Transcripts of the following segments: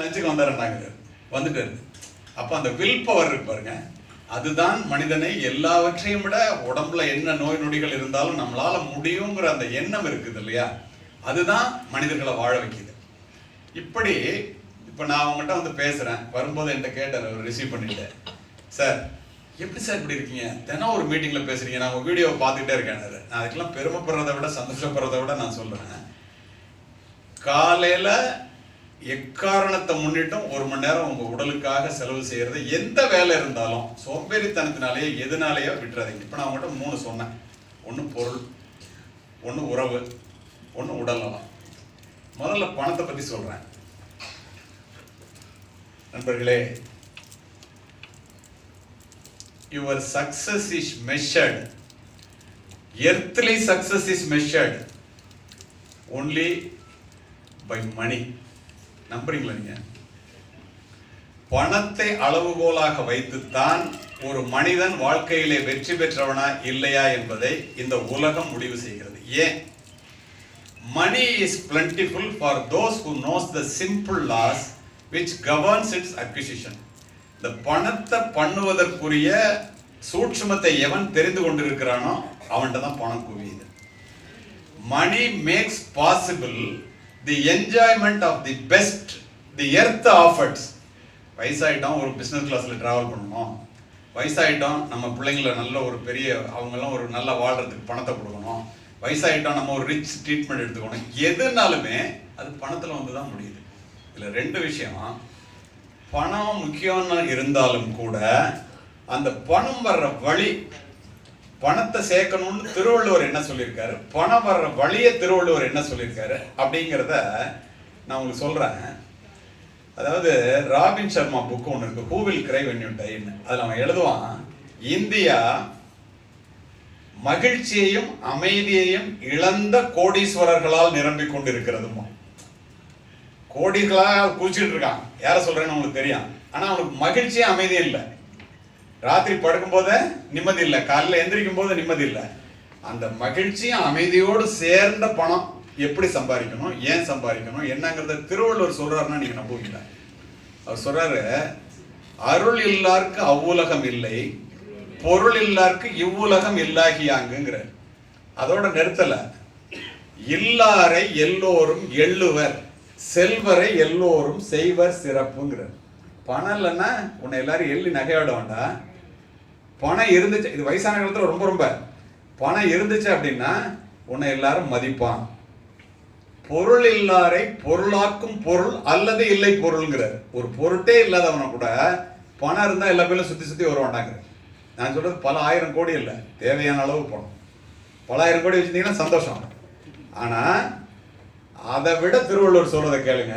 லஞ்சுக்கு வந்தாருன்னாங்க வந்துட்டாரு. அப்போ அந்த வில் பவர் இருக்கு பாருங்க. அதுதான் மனிதனை எல்லாவற்றையும் விட உடம்புல என்ன நோய் நொடிகள் இருந்தாலும் நம்மளால முடியுங்கிற அந்த எண்ணம் இருக்குது இல்லையா? அதுதான் மனிதர்களை வாழ வைக்குது. இப்படி இப்போ நான் அவங்ககிட்ட வந்து பேசுறேன். வரும்போது என்கிட்ட கேட்டார் அவர் ரிசீவ் பண்ணிட்டேன் சார் எப்படி சார் இப்படி இருக்கீங்க? தினம் ஒரு மீட்டிங்ல பேசுறீங்க. நான் உங்க வீடியோவை பார்த்துக்கிட்டே இருக்கேன் நான் அதுக்கெல்லாம் பெருமைப்படுறதை விட சந்தோஷப்படுறதை விட நான் சொல்றேன். காலையில எக்காரணத்தை முன்னிட்டும் ஒரு மணி நேரம் உங்க உடலுக்காக செலவு செய்யறது எந்த வேலை இருந்தாலும் சோம்பேறித்தனத்தினாலேயே எதுனாலேயோ விட்டுறாதீங்க. இப்போ நான் உங்கள்கிட்ட மூணு சொன்னேன். ஒன்று பொருள் ஒன்று உறவு ஒன்று உடல் நலம். முதல்ல பணத்தை பற்றி சொல்கிறேன் நண்பர்களே your success is measured earthly success is measured only by money நம்புறீங்களா நீங்க? பணத்தை அளவுகோலாக வைத்துத்தான் ஒரு மனிதன் வாழ்க்கையிலே வெற்றி பெற்றவனா இல்லையா என்பதை இந்த உலகம் முடிவு செய்கிறது. ஏன்? Money is plentiful for those who knows the simple laws which governs its acquisition இந்த பணத்தை பண்ணுவதற்குரிய சூட்சுமத்தை எவன் தெரிந்து கொண்டிருக்கிறானோ அவன்கிட்ட தான் பணம் குவியுது. Money makes possible the enjoyment of the best the earth affords வயசாயிட்டோம் ஒரு பிஸ்னஸ் கிளாஸில் ட்ராவல் பண்ணணும் வயசாகிட்டோம் நம்ம பிள்ளைங்கள நல்ல ஒரு பெரிய அவங்கெல்லாம் ஒரு நல்லா வாழ்கிறதுக்கு பணத்தை கொடுக்கணும். வயசாகிட்டோம் நம்ம ஒரு ரிச் ட்ரீட்மெண்ட் எடுத்துக்கணும். எதுனாலுமே அது பணத்தில் வந்து தான் முடியுது. இதில் ரெண்டு விஷயமா. பணம் முக்கியம்னு இருந்தாலும் கூட அந்த பணம் வர்ற வழி பணத்தை சேர்க்கணும்னு திருவள்ளுவர் என்ன சொல்லியிருக்காரு? பணம் வர்ற வழியை திருவள்ளுவர் என்ன சொல்லியிருக்காரு? அப்படிங்கிறத நான் உங்களுக்கு சொல்றேன். அதாவது ராபின் சர்மா புக்கு ஒன்று இருக்கு ஹூவில் கிரை டைன்னு அதில் அவன் எழுதுவான் இந்தியா மகிழ்ச்சியையும் அமைதியையும் இழந்த கோடீஸ்வரர்களால் நிரம்பிக் கொண்டிருக்கிறதுமா. கோடிகளாக குளிச்சுட்டு இருக்கான். யாரை சொல்றேன்னு அவனுக்கு தெரியும். ஆனால் அவனுக்கு மகிழ்ச்சியும் அமைதியும் இல்லை. ராத்திரி படுக்கும் போதே நிம்மதி இல்லை காலையில் எந்திரிக்கும் போது நிம்மதி இல்லை அந்த மகிழ்ச்சியும் அமைதியோடு சேர்ந்த பணம் எப்படி சம்பாதிக்கணும் ஏன் சம்பாதிக்கணும் என்னங்கிறத திருவள்ளுவர் சொல்றாருன்னா நீங்க நம்புவீங்களா? அவர் சொல்றாரு அருள் இல்லாருக்கு அவ்வுலகம் இல்லை பொருள் இல்லார்க்கு இவ்வுலகம் இல்லாகியாங்குங்கிற அதோட நிறுத்தல இல்லாரை எல்லோரும் எள்ளுவர் செல்வரை எல்லோரும் செய்வர் சிறப்புங்கிறார். பணம் இல்லைன்னா உன்னை எல்லாரும் எள்ளி நகையாட வேண்டாம். பணம் இருந்துச்சு. இது வயசான இடத்துல ரொம்ப ரொம்ப. பணம் இருந்துச்சு அப்படின்னா உன்னை எல்லாரும் மதிப்பான். பொருள் இல்லாரை பொருளாக்கும் பொருள் அல்லது இல்லை பொருள்ங்கிறார். ஒரு பொருட்டே இல்லாதவனை கூட பணம் இருந்தால் எல்லா பேரும் சுற்றி சுற்றி வருவாண்டாங்கிற நான் சொல்கிறது பல ஆயிரம் கோடி இல்லை. தேவையான அளவு பணம். பல ஆயிரம் கோடி வச்சிருந்தீங்கன்னா சந்தோஷம். ஆனால் அதை விட திருவள்ளுவர் சொல்கிறத கேளுங்க.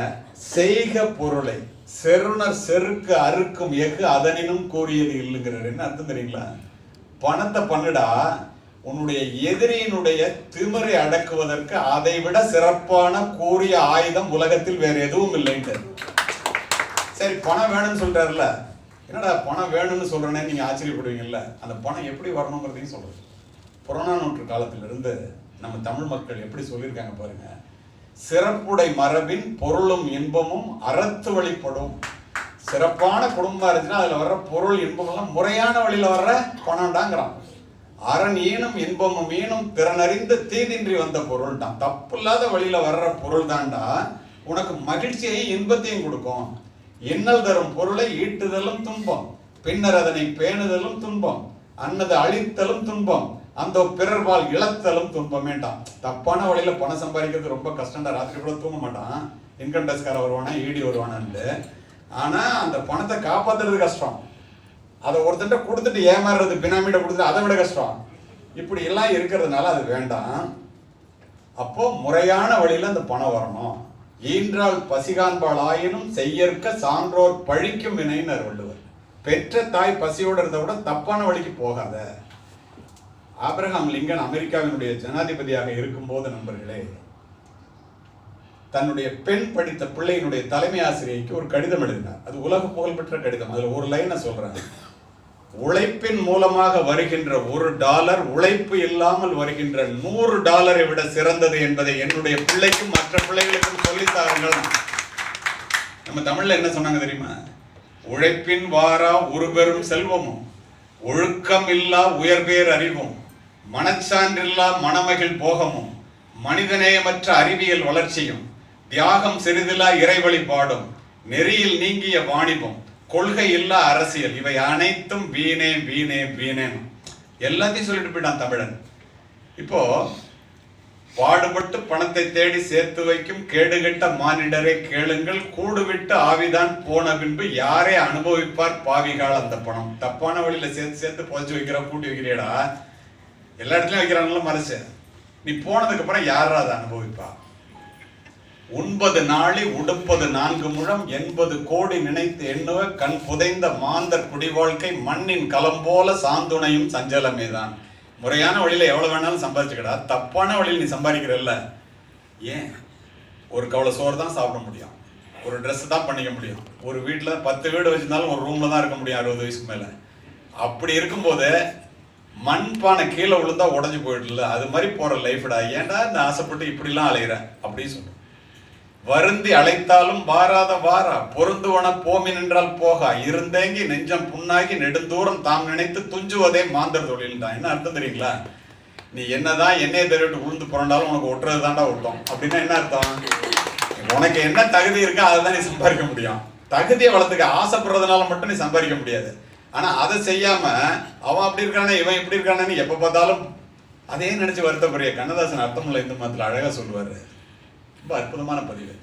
செய்க பொருளை. செருணர் செருக்கு அறுக்கும் எஃகு அதனினும் கூறியது இல்லைங்கிறார். என்ன அர்த்தம் தெரியுங்களா? பணத்தை பண்ணுடா உன்னுடைய எதிரியினுடைய திமிரை அடக்குவதற்கு அதை விட சிறப்பான கூறிய ஆயுதம் உலகத்தில் வேற எதுவும் இல்லைன்ட்டு. சரி பணம் வேணும்னு சொல்றாருல என்னடா பணம் வேணும்னு சொல்றேனே நீங்க ஆச்சரியப்படுவீங்கல்ல? அந்த பணம் எப்படி வரணுங்கிறதையும் சொல்றது புறநானூற்று காலத்திலிருந்து நம்ம தமிழ் மக்கள் எப்படி சொல்லியிருக்காங்க பாருங்க. சிறப்புடை மரபின் பொருளும் இன்பமும் அறத்து வழிப்படும் சிறப்பான குடும்பம் இருந்துச்சுன்னா அதில் வர்ற பொருள் இன்பமெல்லாம் முறையான வழியில் வர்ற பணம்டாங்கிறான். அரண் ஈனும் இன்பமும் ஈனும் திறனறிந்து தீதின்றி வந்த பொருள் தான் தப்பு இல்லாத வழியில் வர்ற பொருள் தான்டா உனக்கு மகிழ்ச்சியையும் இன்பத்தையும் கொடுக்கும். இன்னல் தரும் பொருளை ஈட்டுதலும் துன்பம். பின்னர் அதனை பேணுதலும் துன்பம். அன்னது அழித்தலும் துன்பம். அந்த பிறர்பால் இழத்தலும் துன்பம் வேண்டாம். தப்பான வழியில பணம் சம்பாதிக்கிறது ரொம்ப கஷ்டம்டா. ராத்திரி கூட தூங்க மாட்டான். இன்கம் டேக்ஸ்கார வருவானா ஈடி வருவானான்னு ஆனா அந்த பணத்தை காப்பாத்துறது கஷ்டம். அதை ஒருத்தன்ட்ட கொடுத்துட்டு ஏமாறுறது பினாமிட கொடுத்துட்டு அதை விட கஷ்டம். இப்படி எல்லாம் இருக்கிறதுனால அது வேண்டாம். அப்போ முறையான வழியில அந்த பணம் வரணும். ஈன்றால் பசிகான்பால் ஆயினும் செய்யற்க சான்றோர் பழிக்கும் வினைனர் வள்ளுவர் பெற்ற தாய் பசியோடு இருந்த விட தப்பான வழிக்கு போகாத. ஆப்ரஹாம் லிங்கன் அமெரிக்காவினுடைய ஜனாதிபதியாக இருக்கும்போது நண்பர்களே தன்னுடைய பெண் படித்த பிள்ளையினுடைய தலைமை ஆசிரியைக்கு ஒரு கடிதம் எழுதினார். அது உலக புகழ்பெற்ற கடிதம். அதில் ஒரு லைனை சொல்கிறாங்க உழைப்பின் மூலமாக வருகின்ற ஒரு டாலர் உழைப்பு இல்லாமல் வருகின்ற நூறு டாலரை விட சிறந்தது என்பதை என்னுடைய பிள்ளைக்கும் மற்ற பிள்ளைகளுக்கும் சொல்லித்தாருங்கள் நம்ம தமிழ்ல என்ன சொன்னாங்க தெரியுமா? உழைப்பின் வாரா ஒரு பெரும் செல்வமும் ஒழுக்கம் இல்லா உயர்பேர் அறிவும். மனச்சான்றில்லா மணமகிழ் போகமும் மனிதநேயமற்ற அறிவியல் வளர்ச்சியும் தியாகம் சிறிதிலா இறைவழிபாடும் நெறியில் நீங்கிய வாணிபம் கொள்கை இல்லா அரசியல் இவை அனைத்தும் வீணே வீணே வீணேனும் எல்லாத்தையும் சொல்லிட்டு போயிட்டான் தமிழன். இப்போ பாடுபட்டு பணத்தை தேடி சேர்த்து வைக்கும் கேடுகெட்ட மானிடரை கேளுங்கள் கூடுவிட்டு ஆவிதான் போன பின்பு யாரே அனுபவிப்பார் பாவிகால் அந்த பணம். தப்பான வழியில சேர்த்து சேர்த்து புதைச்சு வைக்கிற கூட்டி வைக்கிறீடா எல்லா இடத்துலயும் வைக்கிறாங்கல்ல மனசு நீ போனதுக்கு அப்புறம் யாரா அதை அனுபவிப்பா? ஒன்பது நாளி உடுப்பது நான்கு முழம் எண்பது கோடி நினைத்து எண்ணுவ கண் புதைந்த மாந்தர் குடி வாழ்க்கை மண்ணின் களம் போல சாந்துணையும் சஞ்சலமேதான் முறையான வழியில எவ்வளவு வேணாலும் சம்பாதிச்சுக்கடா. தப்பான வழியில் நீ சம்பாதிக்கிறல்ல. ஏன்? ஒரு கவலை சோறு தான் சாப்பிட முடியும். ஒரு ட்ரெஸ் தான் பண்ணிக்க முடியும். ஒரு வீட்டில் பத்து வீடு வச்சிருந்தாலும் ஒரு ரூம்ல தான் இருக்க முடியும் அறுபது வயசுக்கு மேலே. அப்படி இருக்கும்போது மண்பானை கீழே விழுந்தா உடஞ்சி போயிடல அது மாதிரி போற லைஃப்டா ஏன்டா இந்த ஆசைப்பட்டு இப்படிலாம் அலையிற? அப்படின்னு சொல்லுவேன் வருந்தி அழைத்தாலும் வாராத வாரா. பொருந்துவன போமி நின்றால் போகா. இருந்தேங்கி நெஞ்சம் புண்ணாகி நெடுந்தூரம் தாம் நினைத்து துஞ்சுவதே மாந்தர் தொழில் தான் என்ன அர்த்தம் தெரியுங்களா? நீ என்னதான் எண்ணெயை தருவிட்டு உளுந்து புரண்டாலும் உனக்கு ஒட்டுறது தாண்டா ஒட்டும் அப்படின்னா என்ன அர்த்தம்? உனக்கு என்ன தகுதி இருக்கோ அதை தான் நீ சம்பாதிக்க முடியும். தகுதியை வளர்த்துக்க ஆசைப்படுறதுனால மட்டும் நீ சம்பாதிக்க முடியாது. ஆனா அதை செய்யாம அவன் அப்படி இருக்கானே இவன் இப்படி இருக்கானேன்னு எப்ப பார்த்தாலும் அதே நினைச்சு வருத்தப்படுறிய கண்ணதாசன் அர்த்தமுள்ள இந்த மதத்தில் அழகா சொல்லுவாரு. ரொம்ப அற்புதமான பதிவு.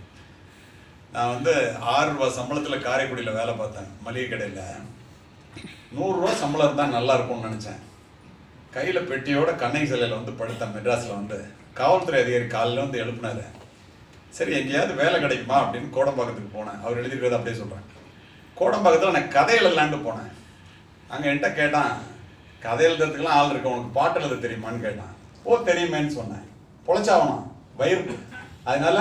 நான் வந்து ஆறு ரூபா சம்பளத்தில் காரைக்குடியில் வேலை பார்த்தேன் மளிகை கடையில். நூறுரூவா சம்பளம் இருந்தால் நல்லா இருக்கும்னு நினச்சேன். கையில் பெட்டியோட கண்ணகி சிலையில் வந்து படுத்தேன் மெட்ராஸில் வந்து. காவல்துறை அதிகாரி காலையில் வந்து எழுப்புனாரு. சரி எங்கேயாவது வேலை கிடைக்குமா அப்படின்னு கோடம்பாக்கத்துக்கு போனேன். அவர் எழுதிருக்கிறத அப்படியே சொல்கிறேன் கோடம்பாக்கத்தில் நான் கதை எழுதலான்ட்டு போனேன். அங்கே என்கிட்ட கேட்டான் கதை எழுதுறதுக்கெல்லாம் ஆள் இருக்கு? உனக்கு பாட்டு எழுத தெரியுமான்னு கேட்டான். ஓ தெரியுமேன்னு சொன்னேன். பொழைச்சாவணும் வயிறு அதனால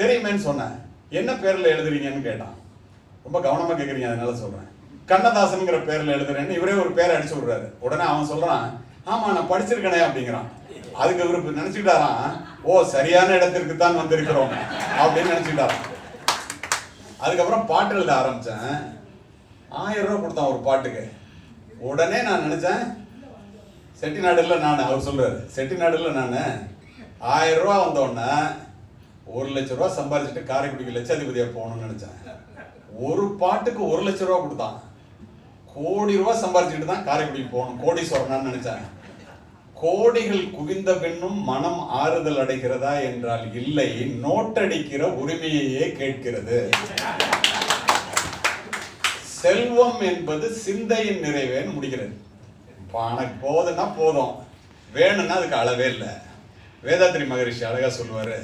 தெரியுமேன்னு சொன்னேன். என்ன பேரில் எழுதுறீங்கன்னு கேட்டான். ரொம்ப கவனமாக கேட்குறீங்க அதனால சொல்கிறேன் கண்ணதாசனுங்கிற பேரில் எழுதுறேன்னு இவரே ஒரு பேரை அடிச்சு விடுறாரு. உடனே அவன் சொல்கிறான் ஆமாம் நான் படிச்சிருக்கனே அப்படிங்கிறான். அதுக்கு இவரு நினச்சிக்கிட்டாராம் ஓ சரியான இடத்திற்கு தான் வந்திருக்கிறோம் அப்படின்னு நினச்சிக்கிட்டாராம். அதுக்கப்புறம் பாட்டு எழுத ஆரம்பித்தேன் ஆயிரம் ரூபா கொடுத்தான் ஒரு பாட்டுக்கு. உடனே நான் நினச்சேன் செட்டிநாடுல நான் அவர் சொல்கிறார் செட்டிநாடுல நான் ஆயிரம் ரூபா வந்தோடனே ஒரு லட்ச ரூபா சம்பாதிச்சுட்டு காரைக்குடிக்கு லட்சாதிபதியாக போகணும்னு நினைச்சேன். ஒரு பாட்டுக்கு ஒரு லட்ச ரூபா கொடுத்தான். கோடி ரூபா சம்பாதிச்சுட்டு தான் காரைக்குடிக்கு போகணும் கோடீஸ்வரனான்னு நினச்சேன். கோடிகள் குவிந்த பின்னும் மனம் ஆறுதல் அடைகிறதா என்றால் இல்லை நோட்டடிக்கிற உரிமையையே கேட்கிறது. செல்வம் என்பது சிந்தையின் நிறைவேன்னு முடிக்கிறது பணம் போதுன்னா போதும். வேணும்னா அதுக்கு அளவே இல்லை. வேதாத்ரி மகரிஷி அழகாக சொல்லுவார்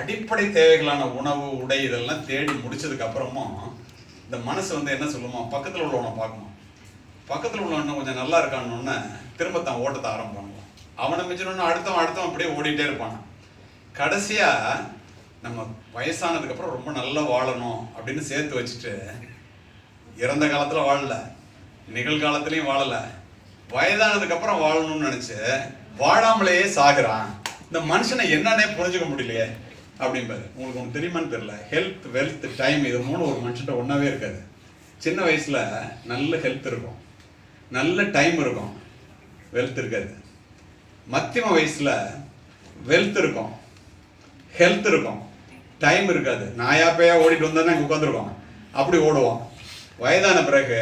அடிப்படை தேவைகளான உணவு உடை இதெல்லாம் தேடி முடிச்சதுக்கு அப்புறமும் இந்த மனசு வந்து என்ன சொல்லுமா? பக்கத்தில் உள்ளவனை பார்க்குமா? பக்கத்தில் உள்ளவன் கொஞ்சம் நல்லா இருக்கான்னு திரும்ப தான் ஓட்டத்தை ஆரம்பிப்பாங்க அவனை மிஞ்சணும்னு அடுத்தவன் அடுத்தவன் அப்படியே ஓடிட்டே இருப்பான். கடைசியாக நம்ம வயசானதுக்கப்புறம் ரொம்ப நல்லா வாழணும் அப்படின்னு சேர்த்து வச்சுட்டு இறந்த காலத்தில் வாழல. நிகழ்காலத்திலையும் வாழல. வயதானதுக்கு அப்புறம் வாழணும்னு நினைச்சு வாழாமலேயே சாகுறான். இந்த மனுஷனை என்னன்னே புரிஞ்சுக்க முடியலையே. அப்படிம்பாரு. உங்களுக்கு ஒன்று தெரியுமான்னு தெரியல. ஹெல்த் வெல்த் டைம் இது மூணு ஒரு மனுஷன்ட்ட ஒன்றாவே இருக்காது. சின்ன வயசில் நல்ல ஹெல்த் இருக்கும். நல்ல டைம் இருக்கும். வெல்த் இருக்காது. மத்தியம வயசில் வெல்த் இருக்கும். ஹெல்த் இருக்கும். டைம் இருக்காது. நாயா பேயா ஓடிட்டு வந்தோன்னா இங்கே உட்காந்துருக்கோம் அப்படி ஓடுவோம். வயதான பிறகு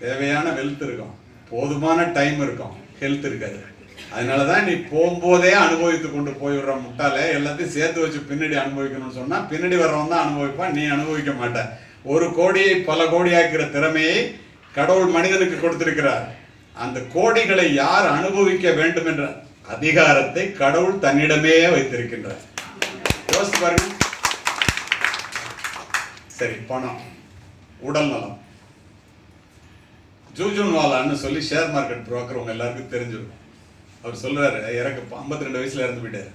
தேவையான வெல்த் இருக்கும். போதுமான டைம் இருக்கும். ஹெல்த் இருக்காது. அதனால தான் நீ போகும்போதே அனுபவித்து கொண்டு போயிடுற முட்டாளே எல்லாத்தையும் சேர்த்து வச்சு பின்னாடி அனுபவிக்கணும்னு சொன்னால் பின்னாடி வர்றவன் தான் அனுபவிப்பான் நீ அனுபவிக்க மாட்ட. ஒரு கோடியை பல கோடியாக்கிற திறமையை கடவுள் மனிதனுக்கு கொடுத்திருக்கிறார். அந்த கோடிகளை யார் அனுபவிக்க வேண்டும் என்ற அதிகாரத்தை கடவுள் தன்னிடமே வைத்திருக்கின்றார். யோசிச்சு பாருங்க. சரி பணம் உடல் நலம். ஜூஜுன்வாலான்னு சொல்லி ஷேர் மார்க்கெட் புரோக்கர் உங்க எல்லாருக்கும் தெரிஞ்சிருக்கும். அவர் சொல்றாரு இறக்கு ஐம்பத்தி ரெண்டு வயசுல இறந்து போயிட்டாரு.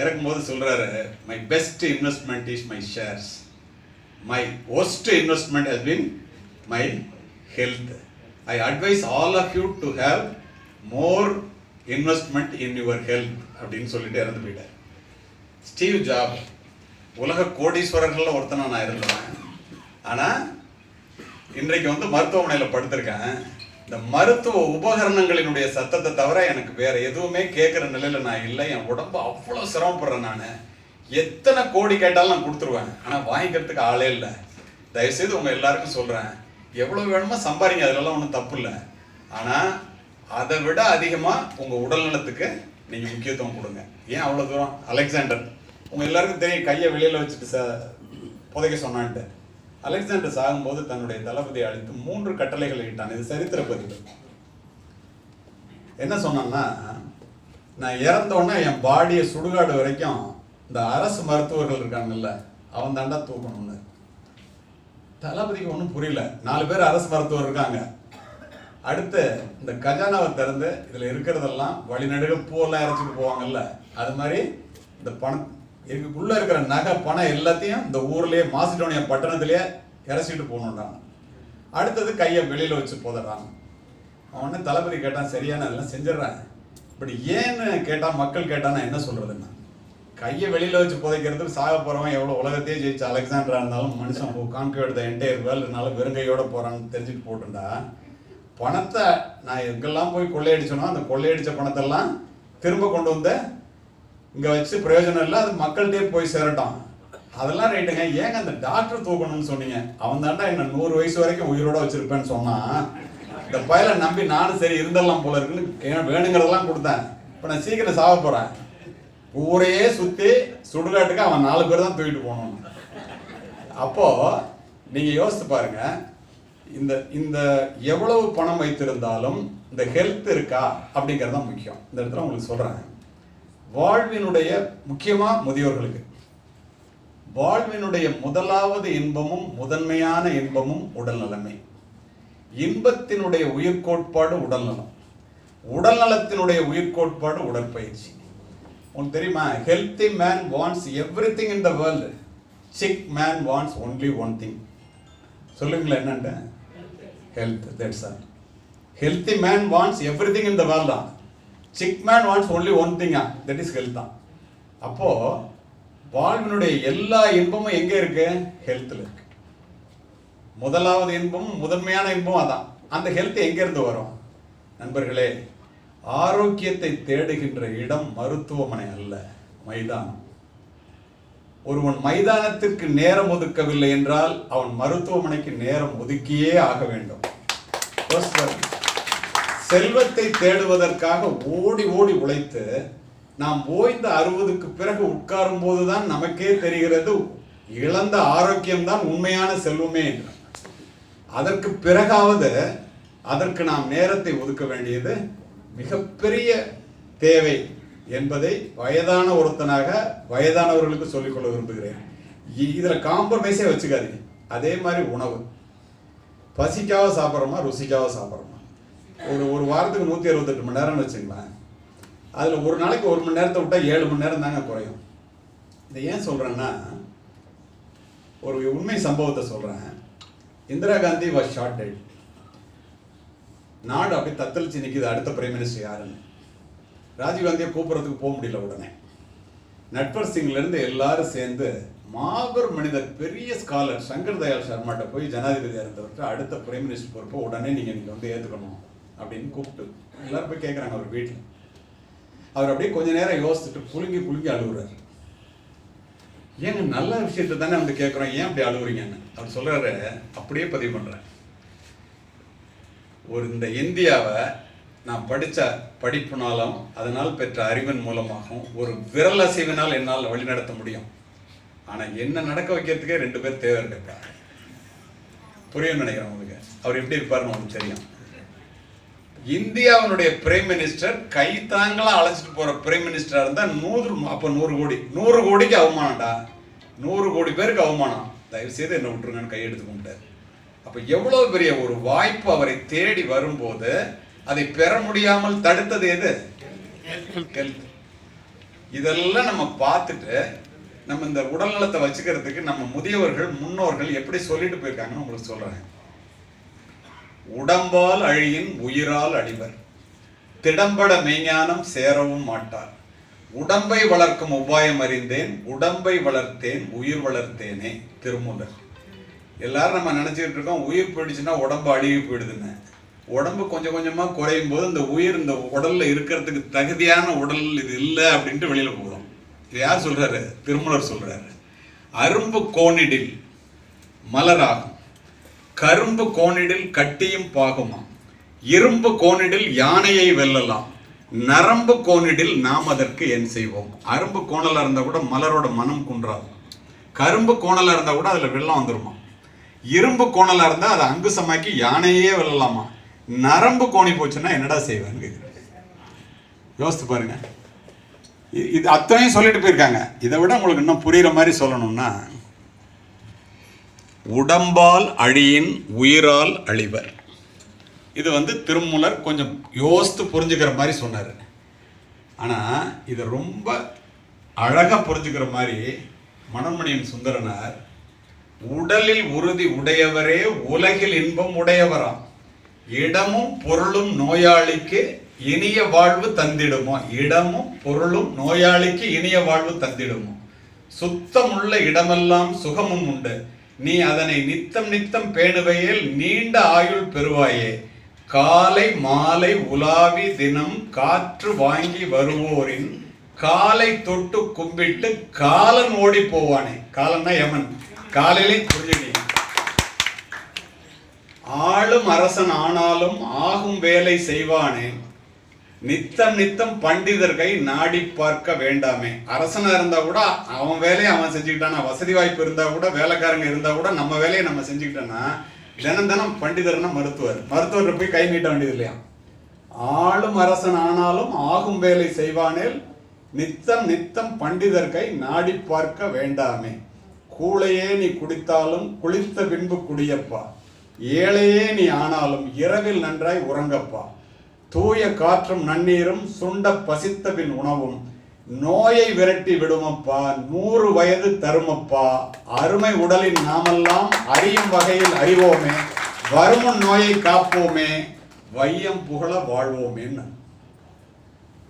இறக்கும் போது சொல்றாரு my best investment is my shares my worst investment has been my health I advise all of you to have more investment in your health அப்படின்னு சொல்லிட்டு இறந்து போயிட்டார். ஸ்டீவ் ஜாப் உலக கோடீஸ்வரர்களில் ஒருத்தனா நான் இருந்தேன் ஆனால் இன்றைக்கு வந்து மருத்துவமனையில் படுத்திருக்கேன். இந்த மருத்துவ உபகரணங்களினுடைய சத்தத்தை தவிர எனக்கு வேற எதுவுமே கேட்குற நிலையில் நான் இல்லை. என் உடம்பு அவ்வளோ சிரமப்படுறேன் நான். எத்தனை கோடி கேட்டாலும் நான் கொடுத்துருவேன். ஆனால் வாங்கிக்கிறதுக்கு ஆளே இல்லை. தயவுசெய்து உங்கள் எல்லாருக்கும் சொல்கிறேன் எவ்வளோ வேணுமோ சம்பாதிங்க அதுலலாம் ஒன்றும் தப்பு இல்லை. ஆனால் அதை விட அதிகமாக உங்கள் உடல் நலத்துக்கு நீங்கள் முக்கியத்துவம் கொடுங்க. ஏன் அவ்வளோ தூரம்? அலெக்சாண்டர் உங்கள் எல்லாருக்கும் தெரியும் கையை வெளியில் வச்சுட்டு ச புதைக்க சொன்னான்ட்டு. அலெக்சாண்டர் சாகும்போது தன்னுடைய தளபதியை அழைத்து மூன்று கட்டளைகளை இட்டான் இது சரித்திர பதிவு. என்ன சொன்னான்னா நான் இறந்தோடனே என் பாடியை சுடுகாடு வரைக்கும் இந்த அரசு மருத்துவர்கள் இருக்காங்கல்ல அவன் தாண்டா தூக்கணும்னு. தளபதிக்கு ஒன்றும் புரியல. நாலு பேர் அரசு மருத்துவர் இருக்காங்க. அடுத்து இந்த கஜானாவை திறந்து இதில் இருக்கிறதெல்லாம் வழிநடுக பூவெல்லாம் இறச்சிட்டு போவாங்கல்ல. அது மாதிரி இந்த பணம் இதுக்குள்ள இருக்கிற நகை பணம் எல்லாத்தையும் இந்த ஊர்லேயே மாசிடோனியா பட்டணத்திலேயே இறச்சிட்டு போகணுன்றாங்க. அடுத்தது கையை வெளியில் வச்சு போதுறாங்க. அவனே தளபதி கேட்டான் சரியான அதெல்லாம் செஞ்சிடறேன். பட் ஏன்னு கேட்டால் மக்கள் கேட்டான்னா நான் என்ன சொல்கிறதுன்னா கையை வெளியில் வச்சு புதைக்கிறதுக்கு சாக போகிறவன் எவ்வளோ உலகத்தையே ஜெயிச்சு அலெக்சாண்டரா இருந்தாலும் மனுஷன் கான்கேட் த என்டையர் வேர்ல்டுனால வெறுங்கையோட போகிறான்னு தெரிஞ்சுட்டு போட்டுண்டா பணத்தை நான் எங்கெல்லாம் போய் கொள்ளையடிச்சனோ அந்த கொள்ளையடித்த பணத்தெல்லாம் திரும்ப கொண்டு வந்த இங்கே வச்சு பிரயோஜனம் இல்லை அது மக்கள்கிட்டயே போய் சேரட்டும். அதெல்லாம் ரைட்டுங்க. ஏங்க அந்த டாக்டர் தூக்கணும்னு சொன்னீங்க? அவன் தாண்டா என்ன நூறு வயசு வரைக்கும் உயிரோட வச்சிருப்பேன்னு சொன்னான் இந்த பயலை நம்பி நானும் சரி இருந்தெல்லாம் போல இருக்குன்னு ஏன்னா வேணுங்கிறதெல்லாம் கொடுத்தேன். இப்போ நான் சீக்கிரம் சாக போகிறேன் ஊரையே சுற்றி சுடுகாட்டுக்கு அவன் நாலு பேர் தான் தூக்கிட்டு போகணும். அப்போது நீங்கள் யோசித்து பாருங்க. இந்த இந்த எவ்வளவு பணம் வைத்திருந்தாலும் இந்த ஹெல்த் இருக்கா அப்படிங்கிறது தான் முக்கியம். இந்த இடத்துல உங்களுக்கு சொல்கிறேன் வாழ்வினுடைய முக்கியமாக முதியோர்களுக்கு. வாழ்வினுடைய முதலாவது இன்பமும் முதன்மையான இன்பமும் உடல் நலமே இன்பத்தினுடைய உயிர் கோட்பாடு உடல் நலம் உடல் நலத்தினுடைய உயிர் கோட்பாடு உடற்பயிற்சி. உங்களுக்கு தெரியுமா? Healthy man wants everything in the world sick man wants only one thing சொல்லுங்களேன் என்னன்ட்டு? Health that's all healthy man wants everything in the வேர்ல்டா தான். Sick man wants only one திங்கா that is health தான் அப்போ வாழ்வினுடைய எல்லா இன்பமும் எங்க இருக்கு? ஹெல்த்ல இருக்கு. முதலாவது இன்பமும் முதன்மையான இன்பமும் அதான். அந்த ஹெல்த் எங்க இருந்து வரும்? நண்பர்களே ஆரோக்கியத்தை தேடுகின்ற இடம் மருத்துவமனை அல்ல மைதானம் ஒருவன் மைதானத்திற்கு நேரம் ஒதுக்கவில்லை என்றால் அவன் மருத்துவமனைக்கு நேரம் ஒதுக்கியே ஆக வேண்டும். செல்வத்தை தேடுவதற்காக ஓடி ஓடி உழைத்து நாம் ஓய்ந்த அறுபதுக்கு பிறகு உட்காரும் போதுதான் நமக்கே தெரிகிறது இழந்த ஆரோக்கியம்தான் உண்மையான செல்வமே என்று. அதற்கு பிறகாவது அதற்கு நாம் நேரத்தை ஒதுக்க வேண்டியது மிகப்பெரிய தேவை என்பதை வயதான ஒருத்தனாக வயதானவர்களுக்கு சொல்லிக்கொள்ள விரும்புகிறேன். இதில் காம்ப்ரமைஸே வச்சுக்காதீங்க. அதே மாதிரி உணவு. பசிக்காக சாப்பிட்றோமா ருசிக்காக சாப்பிட்றோமா? ஒரு ஒரு வாரத்துக்கு நூற்றி அறுபத்தெட்டு மணி நேரம்னு வச்சுங்களேன். அதில் ஒரு நாளைக்கு ஒரு மணி நேரத்தை விட்டால் ஏழு மணி நேரம் தாங்க குறையும். இதை ஏன் சொல்கிறேன்னா ஒரு உண்மை சம்பவத்தை சொல்கிறேன் Indira Gandhi was shot dead நாடு அப்படி தத்தளிச்சு நிற்கிது அடுத்த பிரைம் மினிஸ்டர் யாருன்னு. ராஜீவ்காந்தியை கூப்பிட்றதுக்கு போக முடியல உடனே. நட்வர் சிங்லேருந்து எல்லாரும் சேர்ந்து மாபெரும் மனிதர் பெரிய ஸ்காலர் சங்கர் தயாள் சர்மாட்ட போய் ஜனாதிபதியாக இருந்தவர்கிட்ட அடுத்த பிரைம் மினிஸ்டர் பொறுப்பை உடனே நீங்கள் நீங்கள் வந்து ஏற்றுக்கணும் அப்படின்னு கூப்பிட்டு எல்லாரும் போய் கேட்குறாங்க அவர் வீட்டில் அவர் அப்படியே கொஞ்ச நேரம் யோசிச்சுட்டு புழுங்கி புழுங்கி அழுகுறாரு ஏங்க நல்ல விஷயத்தை தானே வந்து கேட்குறோம் ஏன் அப்படி அழுகுறீங்கன்னு அவர் சொல்கிறாரு அப்படியே பதிவு பண்ணுறேன் ஒரு இந்த இந்தியாவை நான் படித்த படிப்புனாலும் அதனால் பெற்ற அறிவின் மூலமாகவும் ஒரு விரல் அசைவினால் என்னால் வழிநடத்த முடியும். ஆனால் என்ன நடக்க வைக்கிறதுக்கே ரெண்டு பேர் தேவை இருக்கப்பா புரியும் நினைக்கிறேன் உங்களுக்கு. அவர் எப்படி இருப்பாருன்னு உங்களுக்கு தெரியும். இந்தியாவினுடைய பிரைம் மினிஸ்டர் கை தாங்களா அழைச்சிட்டு போற பிரைம் மினிஸ்டரா இருந்தா நூறு அப்ப நூறு கோடி. நூறு கோடிக்கு அவமானம்டா. நூறு கோடி பேருக்கு அவமானம். தயவு செய்து என்ன விட்டுருங்கன்னு கையெடுத்து கொண்டு அப்ப எவ்வளவு பெரிய ஒரு வாய்ப்பு அவரை தேடி வரும்போது அதை பெற முடியாமல் தடுத்தது எது? ஹெல்த் இதெல்லாம் நம்ம பார்த்துட்டு நம்ம இந்த உடல் நலத்தை வச்சுக்கிறதுக்கு நம்ம முதியவர்கள் முன்னோர்கள் எப்படி சொல்லிட்டு போயிருக்காங்கன்னு உங்களுக்கு சொல்றேன். உடம்பால் அழியின் உயிரால் அழிவர் திடம்பட மெய்ஞானம் சேரவும் மாட்டார். உடம்பை வளர்க்கும் உபாயம் அறிந்தேன் உடம்பை வளர்த்தேன் உயிர் வளர்த்தேனே திருமூலர். எல்லாரும் நம்ம நினச்சிக்கிட்டு இருக்கோம் உயிர் போயிடுச்சுன்னா உடம்பு அழுகி போயிடுதுன்னு. உடம்பு கொஞ்சம் கொஞ்சமாக குறையும் போது இந்த உயிர் இந்த உடலில் இருக்கிறதுக்கு தகுதியான உடல் இது இல்லை அப்படின்ட்டு வெளியில் போகிறோம் இது யார் சொல்கிறாரு திருமூலர் சொல்கிறாரு அரும்பு கோணிடில் மலராகும். கரும்பு கோணிடில் கட்டியும் பாகுமாம் இரும்பு கோணிடில் யானையை வெல்லலாம். நரம்பு கோணிடில் நாம் அதற்கு என் செய்வோம்? அரும்பு கோணலாக இருந்தால் கூட மலரோட மனம் குன்றாது. கரும்பு கோணலாக இருந்தால் கூட அதுல வெள்ளம் வந்துருமா? இரும்பு கோணலாக இருந்தா அதை அங்குசமாக்கி யானையே வெல்லலாமா? நரம்பு கோணி போச்சுன்னா என்னடா செய்வேன்னு கேக்குறாரு யோசித்து பாருங்க. இது அத்தனையும் சொல்லிட்டு போயிருக்காங்க. இதை விட உங்களுக்கு இன்னும் புரியுற மாதிரி சொல்லணும்னா உடம்பால் அழியின் உயிரால் அழிவர். இது வந்து திருமூலர் கொஞ்சம் யோசித்து புரிஞ்சுக்கிற மாதிரி சொன்னார். ஆனால் இதை ரொம்ப அழகாக புரிஞ்சுக்கிற மாதிரி மணமணியின் சுந்தரனார் உடலில் உறுதி உடையவரே உலகில் இன்பம் உடையவராம். இடமும் பொருளும் நோயாளிக்கு இனிய வாழ்வு தந்திடுமோ? இடமும் பொருளும் நோயாளிக்கு இனிய வாழ்வு தந்திடுமோ? சுத்தமுள்ள இடமெல்லாம் சுகமும் உண்டு. நீ அதனை நித்தம் நித்தம் பேணுவையில் நீண்ட ஆயுள் பெறுவாயே. காலை மாலை உலாவி தினம் காற்று வாங்கி வருவோரின் காலை தொட்டு கும்பிட்டு காலன் ஓடி போவானே. காலன்னா யமன். காலையிலே புரிஞ்சுட்டீங்க ஆளும் அரசன் ஆனாலும் ஆகும் வேலை செய்வானே. நித்தம் நித்தம் பண்டிதர்கை நாடி பார்க்க வேண்டாமே. அரசனா இருந்தா கூட அவன் வேலையை அவன் செஞ்சுக்கிட்டானா வசதி வாய்ப்பு இருந்தா கூட வேலைக்காரங்க இருந்தா கூட நம்ம வேலையை நம்ம செஞ்சுக்கிட்டோம்னா தினம் தினம் பண்டிதர்னா மருத்துவர். மருத்துவர் போய் கை நீட்ட வேண்டியது இல்லையா? ஆளும் அரசன் ஆனாலும் ஆகும் வேலை செய்வானேல் நித்தம் நித்தம் பண்டிதர்கை நாடி பார்க்க வேண்டாமே. கூளையே நீ குடித்தாலும் குளித்த பின்பு குடியப்பா. ஏழையே நீ ஆனாலும் இரவில் நன்றாய் உறங்கப்பா. தூய காற்றும் நன்னீரும் சுண்ட பசித்தபின் உணவும். நோயை விரட்டி விடுமப்பா நூறு வயது தருமப்பா. அருமை உடலின் நாமெல்லாம் அறியும் வகையில் அறிவோமே. வரும் நோயை காப்போமே. வையம் புகழ வாழ்வோமேன்னு.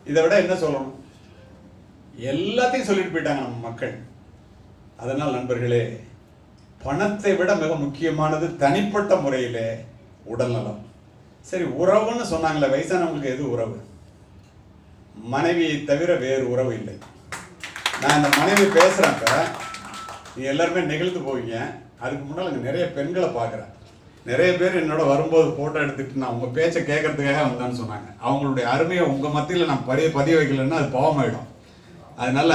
இதை விட என்ன சொல்லணும்? எல்லாத்தையும் சொல்லிட்டு போயிட்டாங்க நம்ம மக்கள். அதனால் நண்பர்களே பணத்தை விட மிக முக்கியமானது தனிப்பட்ட முறையிலே உடல்நலம். சரி உறவுன்னு சொன்னாங்களே வயசானவங்களுக்கு எது உறவு? மனைவியை தவிர வேறு உறவு இல்லை. நான் இந்த மனைவி பேசுகிறப்ப நீ எல்லாருமே நெகிழ்ந்து போவீங்க. அதுக்கு முன்னால் அங்கே நிறைய பெண்களை பார்க்குறேன். நிறைய பேர் என்னோட வரும்போது ஃபோட்டோ எடுத்துகிட்டு நான் உங்கள் பேச்சை கேட்கறதுக்காக வந்தேன்னு சொன்னாங்க. அவங்களுடைய அருமையை உங்கள் மத்தியில் நான் பதிய பதிய வைக்கலைன்னா அது பாவமாயிடும். அதனால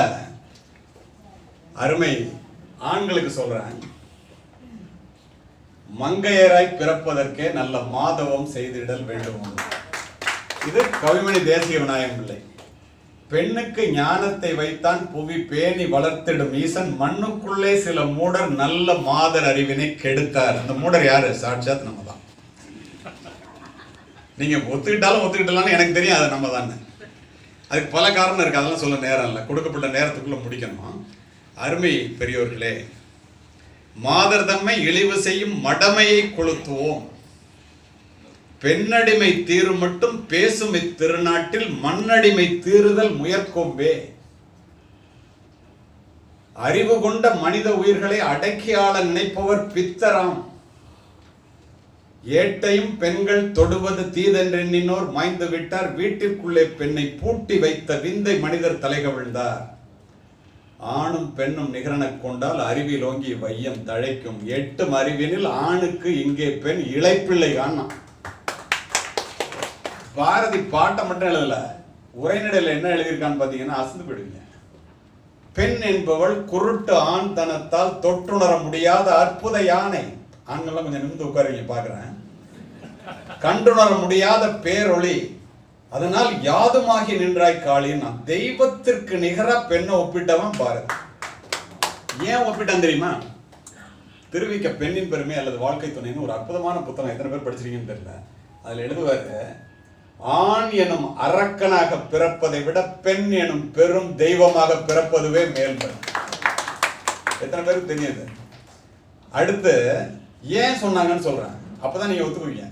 அருமை ஆண்களுக்கு சொல்கிறேன் மங்கையராய் பிறப்பதற்கே நல்ல மாதவம் செய்திடல் வேண்டும். இது கவிமணி தேசிய விநாயகம் பிள்ளை. பெண்ணுக்கு ஞானத்தை வைத்தான் புவி பேணி வளர்த்திடும் ஈசன் மண்ணுக்குள்ளே சில மூடர் நல்ல மாதர் அறிவினை கெடுத்தார். அந்த மூடர் யாரு? சாட்சாத் நம்ம தான் நீங்க ஒத்துக்கிட்டாலும் ஒத்துக்கிட்டலாம்னு எனக்கு தெரியும் அது நம்ம தானே அதுக்கு பல காரணம் இருக்கு அதெல்லாம் சொல்ல நேரம் இல்லை. கொடுக்கப்பட்ட நேரத்துக்குள்ள முடிக்கணுமா? அருமை பெரியோர்களே மாதர் தம்மை இழிவு செய்யும் மடமையை கொளுத்துவோம். பெண்ணடிமை தீரு மட்டும் பேசும் இத்திருநாட்டில் மண்ணடிமை தீருதல் முயற்கொம்பே. அறிவு கொண்ட மனித உயிர்களை அடக்கியாள நினைப்பவர் பித்தராம். ஏட்டையும் பெண்கள் தொடுவது தீதென்றெண்ணினோர் மாய்ந்து விட்டார் வீட்டிற்குள்ளே பெண்ணை பூட்டி வைத்த விந்தை மனிதர் தலைகவிழ்ந்தார். ஆணும் பெண்ணும் நிகரனக் கொண்டால் அறிவில் ஓங்கி வையம் தழைக்கும். எட்டும் அறிவினில் ஆணுக்கு இங்கே பெண் இளைப்பிள்ளை காணும் பாரதி பாட்டை மட்டும் எழுதல. உரைநடையில் என்ன எழுதியிருக்கான்னு பார்த்தீங்கன்னா அசந்து போயிடுவீங்க. பெண் என்பவள் குருட்டு ஆண் தனத்தால் தொற்றுணர முடியாத அற்புத யானை. ஆண்கள்லாம் கொஞ்சம் நிமிந்து உட்காருங்க பார்க்குறேன். கண்டுணர முடியாத பேரொளி. அதனால் யாதுமாகி நின்றாய் காளின்னா தெய்வத்திற்கு நிகரா பெண்ணை ஒப்பிட்டவன் பாரதி. ஏன் ஒப்பிட்டான் தெரியுமா? திருவிக்க பெண்ணின் பெருமை அல்லது வாழ்க்கை துணைன்னு ஒரு அற்புதமான புத்தகம் எத்தனை பேர் படிச்சிருக்கீங்கன்னு தெரியல. அதில் எழுதுவாரு ஆண் எனும் அரக்கனாக பிறப்பதை விட பெண் எனும் பெரும் தெய்வமாக பிறப்பதுவே மேல்மை எத்தனை பேருக்கு தெரியாது அடுத்து ஏன் சொன்னாங்கன்னு சொல்றேன். அப்பதான் நீங்க ஒத்துக்குவீங்க.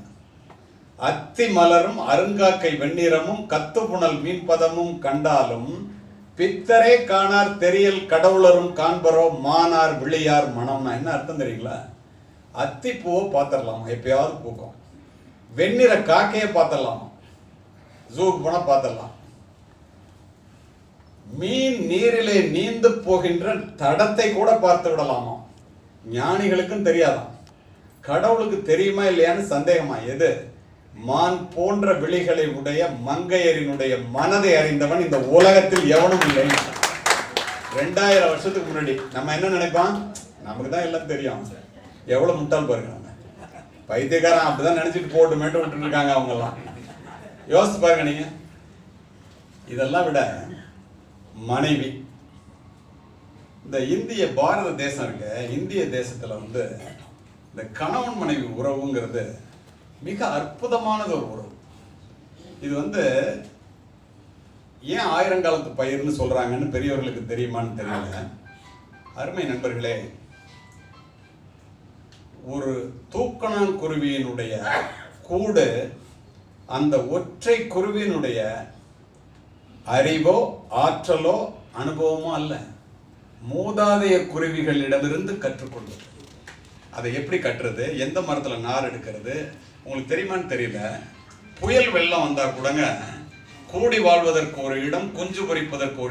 அத்தி மலரும் அருங்காக்கை வெண்ணிறமும் கத்து மீன்பதமும் கண்டாலும் பித்தரே காணார் தெரியல் கடவுளரும் காண்பரோ மானார் விழியார் மனம்னா என்ன அர்த்தம் தெரியுங்களா? அத்திப்பூவை பார்த்துடலாமா? எப்பயாவது பூக்கும். வெண்ணிற காக்கையை பார்த்துடலாமா? ஜூக்கு போனால் பார்த்துடலாம். மீன் நீரிலே நீந்து போகின்ற தடத்தை கூட பார்த்து விடலாமா? ஞானிகளுக்கும் தெரியாதாம் கடவுளுக்கு தெரியுமா இல்லையான்னு சந்தேகமா? எது? மான் போன்ற விழிகளை உடைய மங்கையரினுடைய மனதை அறிந்தவன் இந்த உலகத்தில் எவனும் இல்லை. ரெண்டாயிரம் வருஷத்துக்கு முன்னாடி நம்ம என்ன நினைப்பான் நமக்கு தான் எல்லாம் தெரியும். எவ்வளவு முட்டாள் பாருங்க நம்ம. பைத்தியக்காரன் அப்படிதான் நினைச்சிட்டு போட்டு மேட்டு விட்டு இருக்காங்க அவங்க எல்லாம் யோசிச்சு பாருங்க நீங்க. இதெல்லாம் விட மனைவி. இந்த இந்திய பாரத தேசம் இருக்கு. இந்திய தேசத்துல வந்து இந்த கணவன் மனைவி உறவுங்கிறது மிக அற்புதமானது ஒரு உறவு. இது வந்து ஏன் ஆயிரங்காலத்து பயிர்னு சொல்றாங்கன்னு பெரியவர்களுக்கு தெரியுமான்னு தெரியல. அருமை நண்பர்களே ஒரு தூக்கணாங்குருவியினுடைய கூடு அந்த ஒற்றை குருவியினுடைய அறிவோ ஆற்றலோ அனுபவமோ அல்ல. மூதாதைய குருவிகளிடமிருந்து கற்றுக்கொள்வது. அதை எப்படி கட்டுறது? எந்த மரத்தில் நார் எடுக்கிறது? உங்களுக்கு தெரியுமான்னு தெரியல. புயல் வெள்ளம் வந்தா கூடங்க கூடி வாழ்வதற்கு ஒரு இடம் குஞ்சு பொறிப்பதற்கு ஒரு